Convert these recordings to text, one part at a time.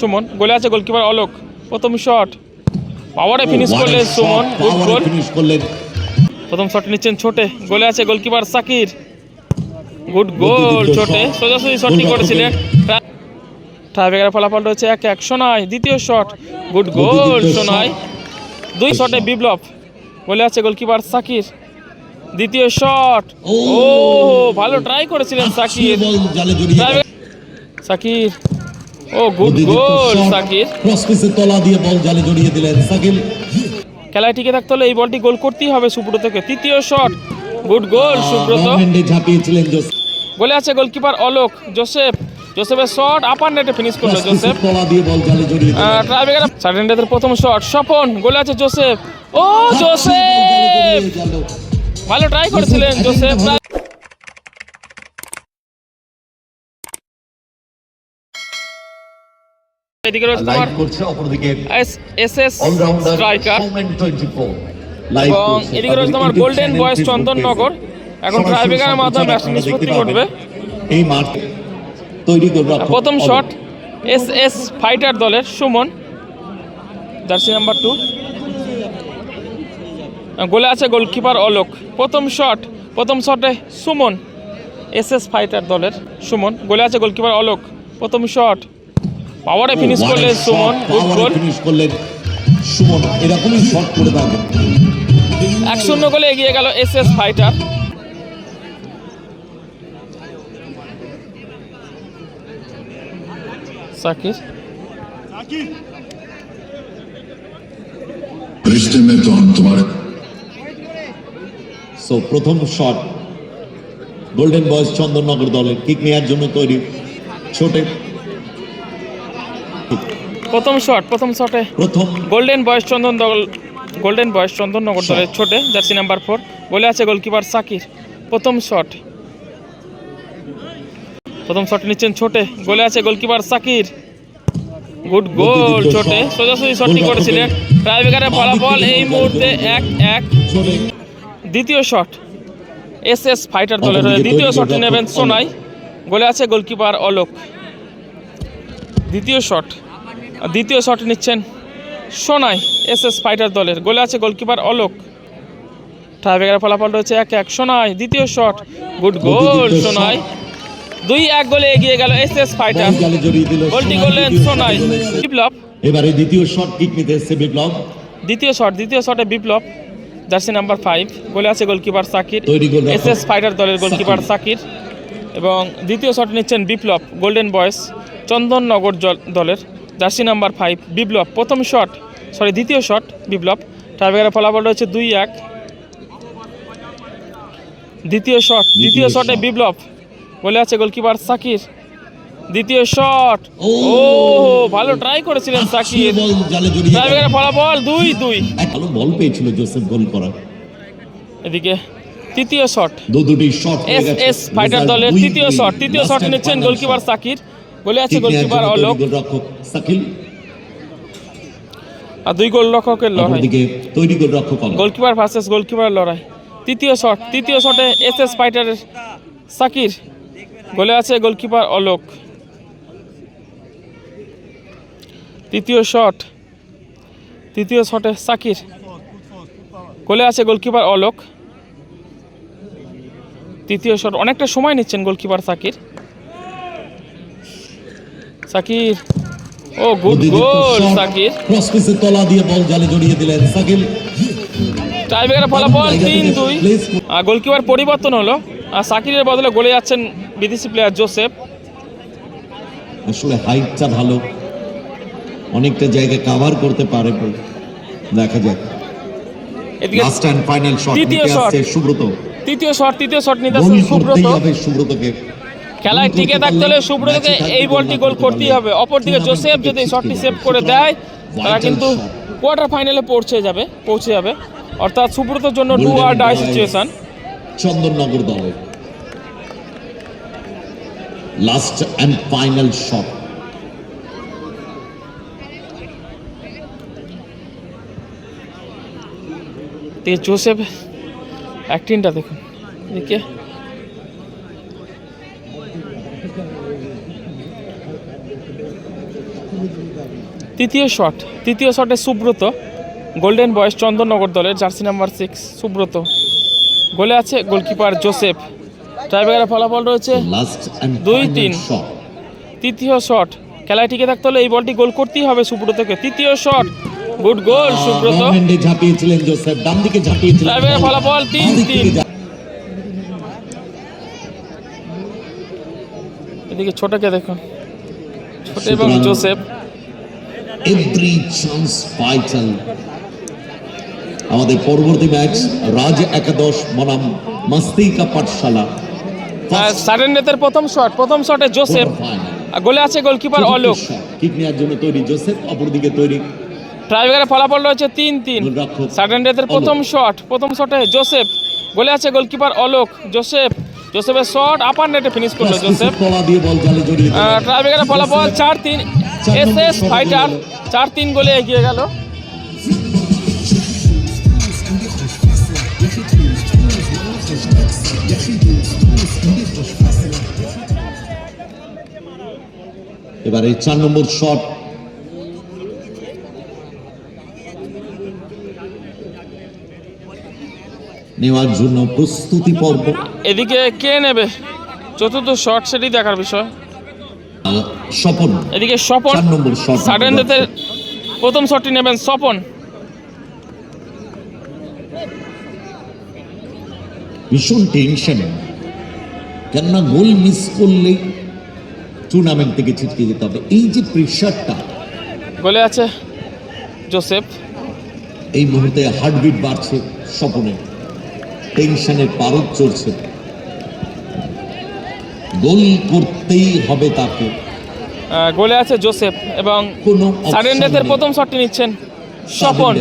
সুমন গোলে আছে গোলকিপার অলোক। প্রথম শট পাওয়ারে ফিনিশ করলেন সুমন গুড গোল প্রথম শট নিচ্ছেন ছোটে গোলে আছে গোলকিপার সাকির। গুড গোল ছোটে। সোজাসুজি শটটি করেছিলেন। ট্রাইব্রেকারের ফলাফল রয়েছে এক এক সোনাই দ্বিতীয় শট গুড গোল সোনাই। দুই শটে বিপ্লব। গোলে আছে গোলকিপার সাকির। দ্বিতীয় শট ও ভালো ট্রাই করেছিলেন সাকির। সাকির। ও গুড গোল তলা দিয়ে বল জালে জড়িয়ে দিলেন সাকিল খেলায় টিকে থাকতে হলে এই বলটি গোল করতেই হবে সুব্রতকে তৃতীয় শট গুড গোল সুব্রত। ঝাঁপিয়েছিলেন গোলে আছে গোলকিপার অলোক জোসেফ। জোসেফের শট আপার নেটে ফিনিশ করল জোসেফ। তলা দিয়ে বল জালে জড়িয়ে ট্রাইবেকার প্রথম শট স্বপন গোলে আছে জোসেফ। ও জোসেফ! ভালো ট্রাই করেছিলেন জোসেফ এদিকে রয়েছে তোমার S S striker Soumen 24 live এবং এদিকে রয়েছে তোমার গোল্ডেন বয়েস চন্দননগর এখন ট্রাইবেকারের মাধ্যমে ম্যাচ সম্প্রচার নিষ্পত্তি করবে এই মাঠ তৈরি করবে প্রথম শট এস এস ফাইটার দলের সুমন। জার্সি নাম্বার টু গোলে আছে গোলকিপার অলোক। প্রথম শট প্রথম শটে সুমন। এস এস ফাইটার দলের সুমন। গোলে আছে গোলকিপার অলোক। প্রথম শট পাওয়ারে ফিনিশ What a করলেন shot, সুমন গুড power এ গোল finish করলেন সুমন এরকমই শট করে থাকেন এক শূন্য গোলে এগিয়ে গেল এস এস ফাইটার সাকির रिश्ते में तो हम तुम्हारे সো প্রথম শট গোল্ডেন বয়েস চন্দননগর দলের কিক নেওয়ার জন্য তৈরি ছোটে প্রথম শট প্রথম শটে গোল্ডেন বয়েস চন্দন দল গোল্ডেন বয়েস চন্দননগর দলের ছোটে জার্সি নাম্বার ফোর বলে আছে গোলকিপার সাকির। প্রথম শট প্রথম শট নিচ্ছেন ছোটে গোলে আছে গোলকিপার সাকির। গুড গোল ছোটে। সোজাসুজি শটটি করেছিলেন। ট্রাইবেকারের ফলাফল এই মুহূর্তে এক এক। দ্বিতীয় শট এস এস ফাইটার দলের হয়ে দ্বিতীয় শটটি নেবেন সোনাই। গোলে আছে গোলকিপার অলোক। দ্বিতীয় শট দ্বিতীয় শট নিচ্ছেন সোনাই এস এস ফাইটার দলের। গোলে আছে গোলকিপার অলোক। ট্রাইবেকারের ফলাফল রয়েছে এক এক। সোনাই দ্বিতীয় শট। গুড গোল সোনাই। দুই এক গোলে এগিয়ে গেল এস এস ফাইটার গোলটি করলেন সোনাই। বিপ্লব। এবারে দ্বিতীয় শট কিক নিতে এসছে বিপ্লব। দ্বিতীয় শট দ্বিতীয় শটে বিপ্লব। Jersey number five. গোলে আছে goalkeeper Sakir. S S fighter দলের গোলকিপার সাকির। এবং দ্বিতীয় শট নিচ্ছেন বিপ্লব গোল্ডেন বয়েস চন্দননগর দলের। Jersey number five Biplab. প্রথম শট সরি দ্বিতীয় শট বিপ্লব। টাইব্রেকারের ফলাফল রয়েছে দুই এক। দ্বিতীয় শট দ্বিতীয় শটে বিপ্লব। বলে আছে গোলকিপার সাকির। দ্বিতীয় শট ও! ভালো ট্রাই করেছিলেন সাকির। জড়িয়ে গেল। টাইব্রেকারের ফলাফল দুই দুই। ভালো বল পেয়েছিল জোসেফ গোল করার। এদিকে তৃতীয় শট দু দুটি শট এস এস ফাইটার দলের তৃতীয় শট তৃতীয় শট নিচ্ছেন গোলকিপার সাকির। বলে আছে গোলকিপার অলোক। সাকিল আর দুই গোলরক্ষকের লড়াই। তৈরি গোলরক্ষক গোলকিপার ভার্সেস গোলকিপার লড়াই। তৃতীয় শট তৃতীয় শটে এস এস ফাইটারের সাকির গোলে আছে গোলকিপার অলোক। তৃতীয় শট তৃতীয় শটে সাকির গোলে আছে গোলকিপার অলোক। তৃতীয় শট অনেকটা সময় নিচ্ছেন গোলকিপার সাকির সাকির ও গুড গোল সাকির ক্রস পিসের তলা দিয়ে বল জালে জড়িয়ে দিলেন সাকিল টাইব্রেকারের ফলাফল তিন দুই। আর গোলকিপার পরিবর্তন হলো। আর সাকিরের বদলে গোলে যাচ্ছেন বিদেশি প্লেয়ার জোসেফ আসলে হাইটটা ভালো। অনেকটা জায়গা কভার করতে পারে বলে। দেখা যাক। এদিকে লাস্ট এন্ড ফাইনাল শট তৃতীয়। আসছে সুব্রত। তৃতীয় শট তৃতীয় শট নিতে সুব্রত। সুব্রতকে। খেলায় টিকে থাকতে হলে সুব্রতকে এই বলটি গোল করতেই হবে। অপরদিকে জোসেফ যদি শটটি সেভ করে দেয় তারা কিন্তু কোয়ার্টার ফাইনালে পৌঁছে যাবে পৌঁছে যাবে। অর্থাৎ সুব্রতর জন্য do Golden or die situation Chandannagar দলের last and final shot Joseph অ্যাক্টিংটা দেখুন। এদিকে। তৃতীয় শট তৃতীয় শটে সুব্রত গোল্ডেন বয়েস চন্দননগর দলের জার্সি নাম্বার সিক্স সুব্রত। গোলে আছে গোলকিপার জোসেফ ট্রাইবেগারের ফলাফল রয়েছে দুই, তিন। তৃতীয় শট খেলায় টিকে থাকতে হলে এই বলটি গোল করতেই হবে সুব্রতকে। তৃতীয় শট গুড গোল সুব্রত। ঝাঁপিয়েছিলেন জোসেফ ডান দিকে ঝাঁপিয়েছিলেন ট্রাইবেগারের ফলাফল তিন তিন এদিকে ছোটকে দেখুন। ছোট এবং জোসেফ এভরি চান্স ভাইটাল আমাদের পরবর্তী ম্যাচ রাজ একাদশ বনাম মাস্তিকা পাঠশালা। সাডেন ডেথের প্রথম শট প্রথম শটে জোসেফ গোলে আছে গোলকিপার অলোক। কিক নেওয়ার জন্য তৈরি জোসেফ অপরদিকে তৈরি ট্রাইবেগারের ফলাফল রয়েছে তিন তিন। ডেথের প্রথম শট প্রথম শটে জোসেফ গোলে আছে গোলকিপার অলোক। জোসেফ জোসেফের শট আপার নেটে ফিনিশ করল জোসেফ। ট্রাইবেগারের ফলাফল চার তিন। এস এস ফাইটার চার তিন গোলে এগিয়ে গেল। এবারে চার নম্বর শট। নেওয়ার জন্য প্রস্তুতি পর্ব। এদিকে কে নেবে? চতুর্থ শট সেটি দেখার বিষয়। স্বপন। এদিকে স্বপন নম্বর প্রথম শটটি নেবেন স্বপন। ভীষণ টেনশন কেননা গোল মিস করলে টুর্নামেন্ট থেকে ছিটকে যেতে হবে। এই যে প্রেশারটা গোলে আছে জোসেফ। এই মুহূর্তে হার্টবিট বাড়ছে স্বপনে টেনশনের পারদ চড়ছে গোল করতেই হবে তাকে। গোলে আছে জোসেফ এবং কোনো সাডেন ডেথের প্রথম শটটি নিচ্ছেন স্বপন।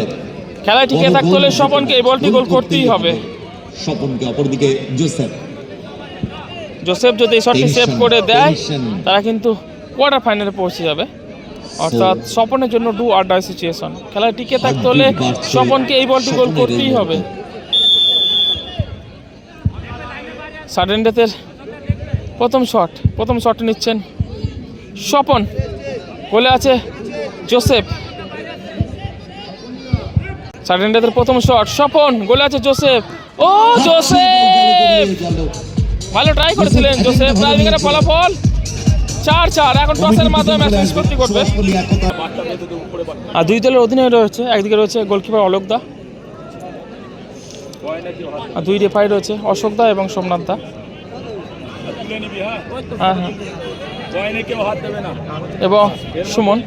খেলায় টিকে থাকতে হলে স্বপনকে এই বলটি গোল করতেই হবে। স্বপনকে অপরদিকে জোসেফ। জোসেফ যদি এই শটটি সেভ করে দেয় তারা কিন্তু কোয়ার্টার ফাইনালে পৌঁছে যাবে। অর্থাৎ স্বপনের জন্য ডু আর ডাই সিচুয়েশন খেলায় টিকে থাকতে হলে স্বপনকে এই বলটি গোল করতেই হবে। সাডেন ডেথের প্রথম শট প্রথম শট নিচ্ছেন স্বপন গোলে আছে জোসেফ। সাডেন প্রথম শট স্বপন গোলে আছে জোসেফ। ও জোসেফ! ভালো ট্রাই করেছিলেন জোসেফ ট্রাইভিংয়ের ফলাফল চার চার এখন টসের মাধ্যমে ম্যাচ নিষ্পত্তি করবে। আর দুই দলের অধীনে রয়েছে একদিকে রয়েছে গোলকিপার অলোক দা। আর দুই রেফারি রয়েছে অশোক দা এবং সোমনাথ দা। হ্যাঁ হ্যাঁ। জয়নে কেউ হাত দেবে না। এবং সুমন?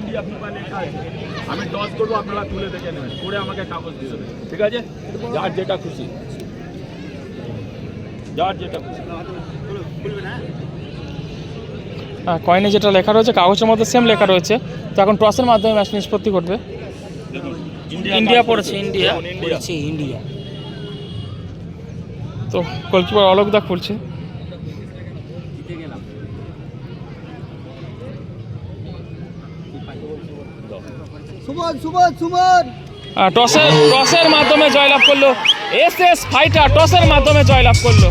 আমি টস করব আপনারা তুলে দেখে নেবেন। করে আমাকে কাগজ দিয়ে দেবেন। ঠিক আছে? যার যেটা খুশি। যার যেটা খুশি। হ্যাঁ কয়েনে যেটা লেখা রয়েছে কাগজের মধ্যে সেম লেখা রয়েছে। তো এখন টসের মাধ্যমে ম্যাচ নিষ্পত্তি করবে। ইন্ডিয়া পড়েছে ইন্ডিয়া ইন্ডিয়া ইন্ডিয়া তো গোলকিপার অলোক দা খুলছে সুমন সুমন সুমন আহ, টসের টসের মাধ্যমে জয়লাভ করল। এস এস ফাইটার টসের মাধ্যমে জয়লাভ করল।